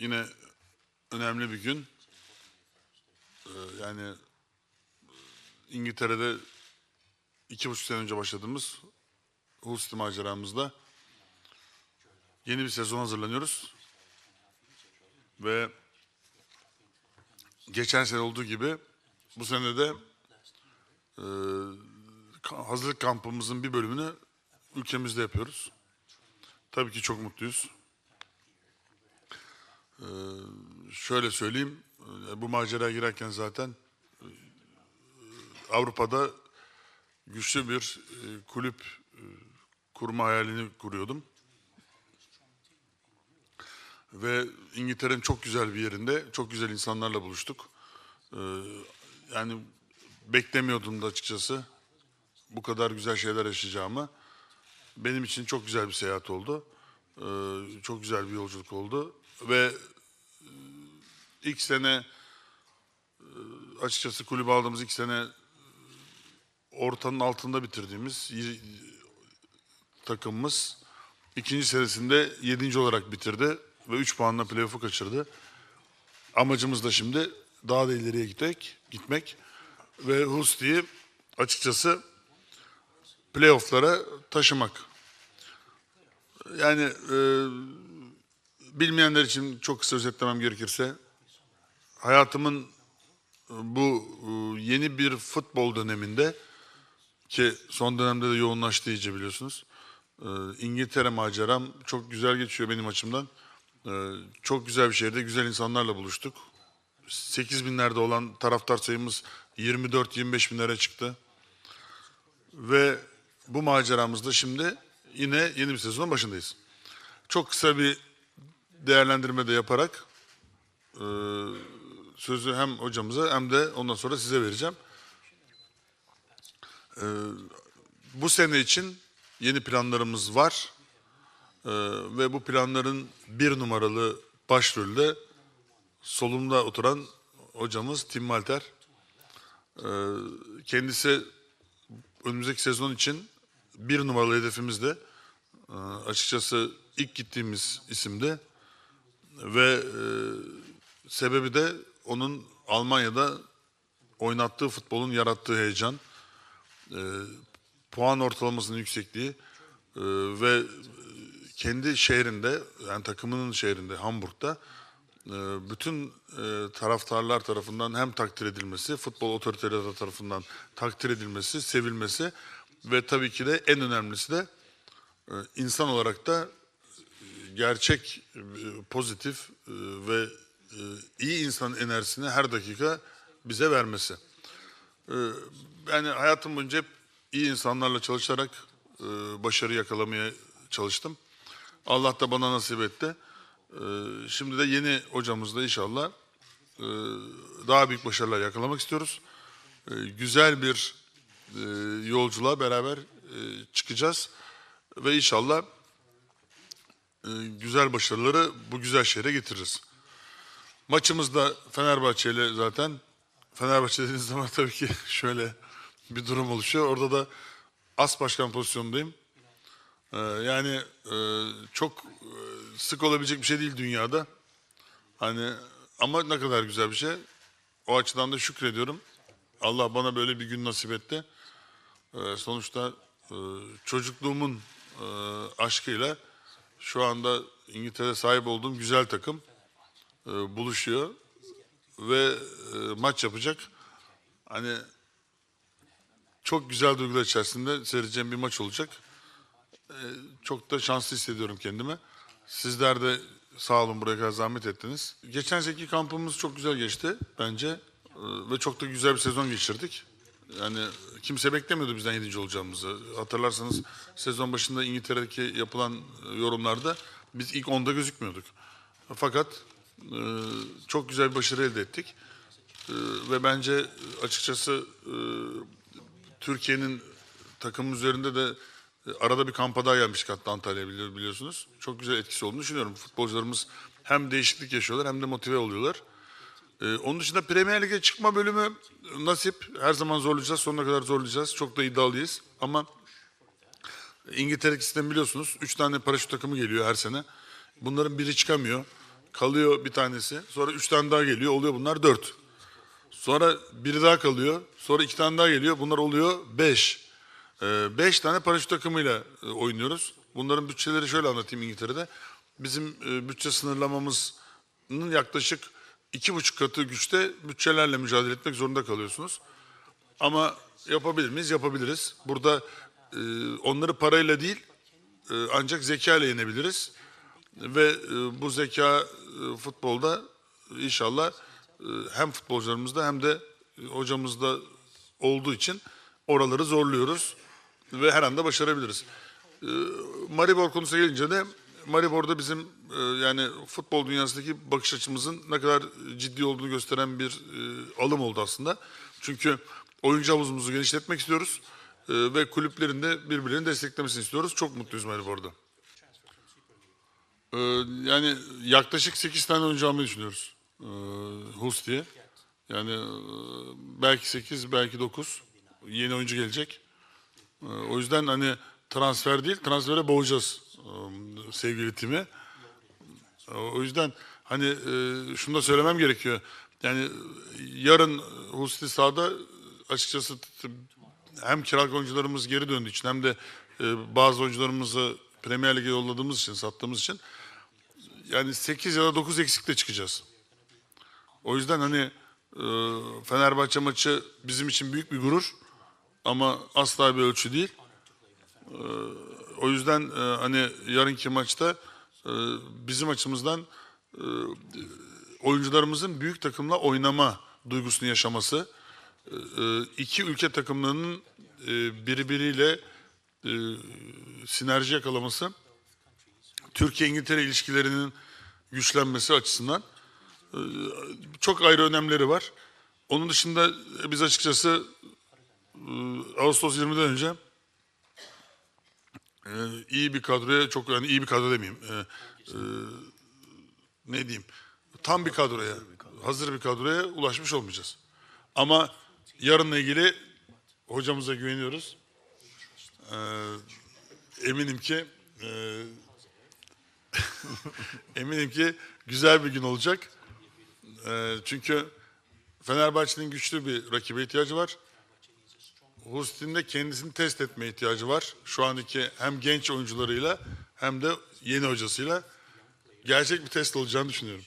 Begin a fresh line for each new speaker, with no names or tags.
yine önemli bir gün. Ee, yani İngiltere'de iki buçuk sene önce başladığımız Hull maceramızda yeni bir sezon hazırlanıyoruz. Ve geçen sene olduğu gibi bu sene de e, hazırlık kampımızın bir bölümünü ülkemizde yapıyoruz. Tabii ki çok mutluyuz. Ee, şöyle söyleyeyim, e, bu maceraya girerken zaten e, Avrupa'da güçlü bir e, kulüp kurma hayalini kuruyordum. Ve İngiltere'nin çok güzel bir yerinde, çok güzel insanlarla buluştuk. Ee, yani beklemiyordum da açıkçası bu kadar güzel şeyler yaşayacağımı. Benim için çok güzel bir seyahat oldu. Ee, çok güzel bir yolculuk oldu. Ve ilk sene e, açıkçası kulüp aldığımız ilk sene e, ortanın altında bitirdiğimiz takımımız ikinci senesinde yedinci olarak bitirdi ve üç puanla playoff'u kaçırdı. Amacımız da şimdi daha da ileriye gitmek, gitmek ve Husti'yi açıkçası playoff'lara taşımak. Yani e, bilmeyenler için çok kısa özetlemem gerekirse hayatımın e, bu e, yeni bir futbol döneminde ki son dönemde de yoğunlaştı iyice biliyorsunuz. E, İngiltere maceram çok güzel geçiyor benim açımdan. Çok güzel bir şehirde güzel insanlarla buluştuk. 8 binlerde olan taraftar sayımız 24-25 binlere çıktı. Ve bu maceramızda şimdi yine yeni bir sezonun başındayız. Çok kısa bir değerlendirme de yaparak sözü hem hocamıza hem de ondan sonra size vereceğim. E, bu sene için yeni planlarımız var. E, ve bu planların bir numaralı başrolde solumda oturan hocamız Tim Malter. E, kendisi önümüzdeki sezon için bir numaralı hedefimiz de e, açıkçası ilk gittiğimiz isimde ve e, sebebi de onun Almanya'da oynattığı futbolun yarattığı heyecan, e, puan ortalamasının yüksekliği e, ve kendi şehrinde yani takımının şehrinde Hamburg'da e, bütün e, taraftarlar tarafından hem takdir edilmesi, futbol otoriteleri tarafından takdir edilmesi, sevilmesi ve tabii ki de en önemlisi de e, insan olarak da gerçek e, pozitif e, ve iyi insan enerjisini her dakika bize vermesi. E, Yani hayatım boyunca hep iyi insanlarla çalışarak e, başarı yakalamaya çalıştım. Allah da bana nasip etti. E, Şimdi de yeni hocamızla inşallah e, daha büyük başarılar yakalamak istiyoruz. E, Güzel bir e, yolculuğa beraber e, çıkacağız ve inşallah e, güzel başarıları bu güzel şehre getiririz. Maçımızda Fenerbahçe ile zaten Fenerbahçe dediğiniz zaman tabii ki şöyle bir durum oluşuyor. Orada da as başkan pozisyondayım. Ee, yani e, çok e, sık olabilecek bir şey değil dünyada. Hani ama ne kadar güzel bir şey. O açıdan da şükrediyorum. Allah bana böyle bir gün nasip etti. Ee, sonuçta e, çocukluğumun e, aşkıyla şu anda İngiltere'de sahip olduğum güzel takım e, buluşuyor ve e, maç yapacak. Hani çok güzel duygular içerisinde seyredeceğim bir maç olacak. E, çok da şanslı hissediyorum kendimi. Sizler de sağ olun buraya kadar zahmet ettiniz. Geçen seneki kampımız çok güzel geçti bence. E, ve çok da güzel bir sezon geçirdik. Yani kimse beklemiyordu bizden 7. olacağımızı. Hatırlarsanız sezon başında İngiltere'deki yapılan e, yorumlarda biz ilk 10'da gözükmüyorduk. Fakat e, çok güzel bir başarı elde ettik. E, ve bence açıkçası e, Türkiye'nin takım üzerinde de e, arada bir kampa daha gelmiştik hatta Antalya'ya bili- biliyorsunuz. Çok güzel etkisi olduğunu düşünüyorum. Futbolcularımız hem değişiklik yaşıyorlar hem de motive oluyorlar. Ee, onun dışında Premier Lig'e çıkma bölümü nasip. Her zaman zorlayacağız. Sonuna kadar zorlayacağız. Çok da iddialıyız. Ama İngiltere'deki sistemi biliyorsunuz. Üç tane paraşüt takımı geliyor her sene. Bunların biri çıkamıyor. Kalıyor bir tanesi. Sonra üç tane daha geliyor. Oluyor bunlar dört. Sonra biri daha kalıyor. Sonra iki tane daha geliyor. Bunlar oluyor beş. Ee, beş tane paraşüt takımıyla e, oynuyoruz. Bunların bütçeleri şöyle anlatayım İngiltere'de. Bizim e, bütçe sınırlamamızın yaklaşık iki buçuk katı güçte bütçelerle mücadele etmek zorunda kalıyorsunuz. Ama yapabilir miyiz? Yapabiliriz. Burada e, onları parayla değil e, ancak zeka ile yenebiliriz. Ve e, bu zeka e, futbolda inşallah e, hem futbolcularımızda hem de hocamızda olduğu için oraları zorluyoruz ve her anda başarabiliriz. Maribor konusuna gelince de Maribor'da bizim yani futbol dünyasındaki bakış açımızın ne kadar ciddi olduğunu gösteren bir alım oldu aslında. Çünkü oyuncu havuzumuzu genişletmek istiyoruz ve kulüplerin de birbirlerini desteklemesini istiyoruz. Çok mutluyuz Maribor'da. Ee, yani yaklaşık 8 tane oyuncu almayı düşünüyoruz. Ee, Hus diye. Yani e, belki 8, belki 9 yeni oyuncu gelecek. Ee, o yüzden hani transfer değil, transfere boğacağız e, sevgili timi. O yüzden hani e, şunu da söylemem gerekiyor. Yani yarın Husti sahada açıkçası hem kiralık oyuncularımız geri döndüğü için hem de e, bazı oyuncularımızı Premier Lig'e yolladığımız için, sattığımız için yani 8 ya da 9 eksikle çıkacağız. O yüzden hani e, Fenerbahçe maçı bizim için büyük bir gurur ama asla bir ölçü değil. E, o yüzden e, hani yarınki maçta e, bizim açımızdan e, oyuncularımızın büyük takımla oynama duygusunu yaşaması, e, e, iki ülke takımlarının e, birbiriyle e, sinerji yakalaması, Türkiye-İngiltere ilişkilerinin güçlenmesi açısından e, çok ayrı önemleri var. Onun dışında biz açıkçası e, Ağustos 20'den önce e, iyi bir kadroya çok yani iyi bir kadro demeyeyim. e, e, ne diyeyim? Tam bir kadroya, hazır bir kadroya ulaşmış olmayacağız. Ama yarınla ilgili hocamıza güveniyoruz. E, eminim ki e, eminim ki güzel bir gün olacak. E, çünkü Fenerbahçe'nin güçlü bir rakibe ihtiyacı var. Hustin'in de kendisini test etme ihtiyacı var. Şu andaki hem genç oyuncularıyla hem de yeni hocasıyla gerçek bir test olacağını düşünüyorum.